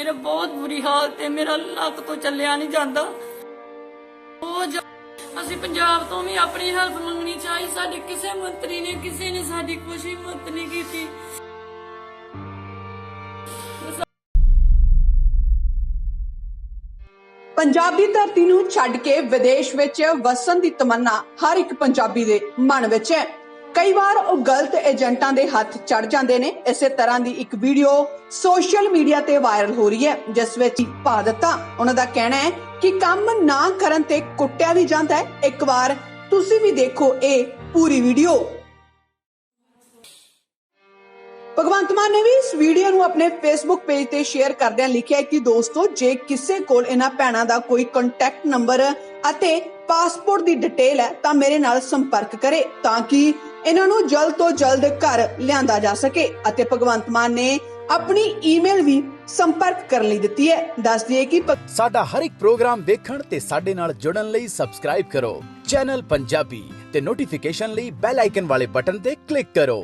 ਮੇਰਾ ਬਹੁਤ ਬੁਰੀ ਹਾਲਤ ਹੈ ਮੇਰਾ ਲੱਕ ਤੋਂ ਚੱਲਿਆ ਨਹੀਂ ਜਾਂਦਾ। ਉਹ ਅਸੀਂ ਪੰਜਾਬ ਤੋਂ ਵੀ ਆਪਣੀ ਹੈਲਪ ਮੰਗਣੀ ਚਾਹੀ, ਸਾਡੇ ਕਿਸੇ ਮੰਤਰੀ ਨੇ, ਕਿਸੇ ਨੇ ਸਾਡੀ ਕੁਛ ਹੀ ਨਹੀਂ ਕੀਤੀ। ਪੰਜਾਬ ਦੀ ਧਰਤੀ ਨੂੰ ਛੱਡ ਕੇ ਵਿਦੇਸ਼ ਵਿੱਚ ਵਸਣ ਦੀ ਤਮੰਨਾ ਹਰ ਇੱਕ ਪੰਜਾਬੀ ਦੇ ਮਨ ਵਿੱਚ ਹੈ। ਕਈ ਵਾਰ ਉਹ ਗਲਤ ਏਜੰਟਾਂ ਦੇ ਹੱਥ ਚੜ ਜਾਂਦੇ ਨੇ। ਇਸੇ ਤਰ੍ਹਾਂ ਦੀ ਇੱਕ ਵੀਡੀਓ ਸੋਸ਼ਲ ਮੀਡੀਆ ਤੇ ਵਾਇਰਲ ਹੋ ਰਹੀ ਹੈ, ਜਿਸ ਵਿੱਚ ਪਾ ਦਿੱਤਾ। ਉਹਨਾਂ ਦਾ ਕਹਿਣਾ ਹੈ ਕਿ ਕੰਮ ਨਾ ਕਰਨ ਤੇ ਕੁੱਟਿਆ ਵੀ ਜਾਂਦਾ ਹੈ। ਇੱਕ ਵਾਰ ਤੁਸੀਂ ਵੀ ਦੇਖੋ ਇਹ ਪੂਰੀ ਵੀਡੀਓ। ਭਗਵੰਤ ਮਾਨ ਨੇ ਵੀ ਇਸ ਵੀਡੀਓ ਨੂੰ ਆਪਣੇ ਫੇਸਬੁੱਕ ਪੇਜ ਤੇ ਸ਼ੇਅਰ ਕਰਦਿਆਂ ਲਿਖਿਆ ਕਿ ਦੋਸਤੋ, ਜੇ ਕਿਸੇ ਕੋਲ ਇਹਨਾਂ ਭੈਣਾਂ ਦਾ ਕੋਈ ਕੰਟੈਕਟ ਨੰਬਰ ਅਤੇ ਪਾਸਪੋਰਟ ਦੀ ਡਿਟੇਲ ਹੈ, ਤਾਂ ਮੇਰੇ ਨਾਲ ਸੰਪਰਕ ਕਰੇ, ਤਾਂ ਕਿ ਇਹਨਾਂ ਨੂੰ ਜਲਦ ਤੋਂ ਜਲਦ ਘਰ ਲਿਆਂਦਾ ਜਾ ਸਕੇ ਅਤੇ ਭਗਵੰਤ ਮਾਨ ਨੇ ਆਪਣੀ ਈਮੇਲ ਵੀ ਸੰਪਰਕ ਕਰਨ ਲਈ ਦਿੱਤੀ ਹੈ। ਦੱਸ ਦਈਏ ਕਿ ਸਾਡਾ ਹਰ ਇੱਕ ਪ੍ਰੋਗਰਾਮ ਦੇਖਣ ਤੇ ਸਾਡੇ ਨਾਲ ਜੁੜਨ ਲਈ ਸਬਸਕ੍ਰਾਈਬ ਕਰੋ। ਚੈਨਲ ਪੰਜਾਬੀ ਤੇ ਨੋਟੀਫਿਕੇਸ਼ਨ ਲਈ ਬੈਲ ਆਈਕਨ ਵਾਲੇ ਬਟਨ ਤੇ ਕਲਿੱਕ ਕਰੋ।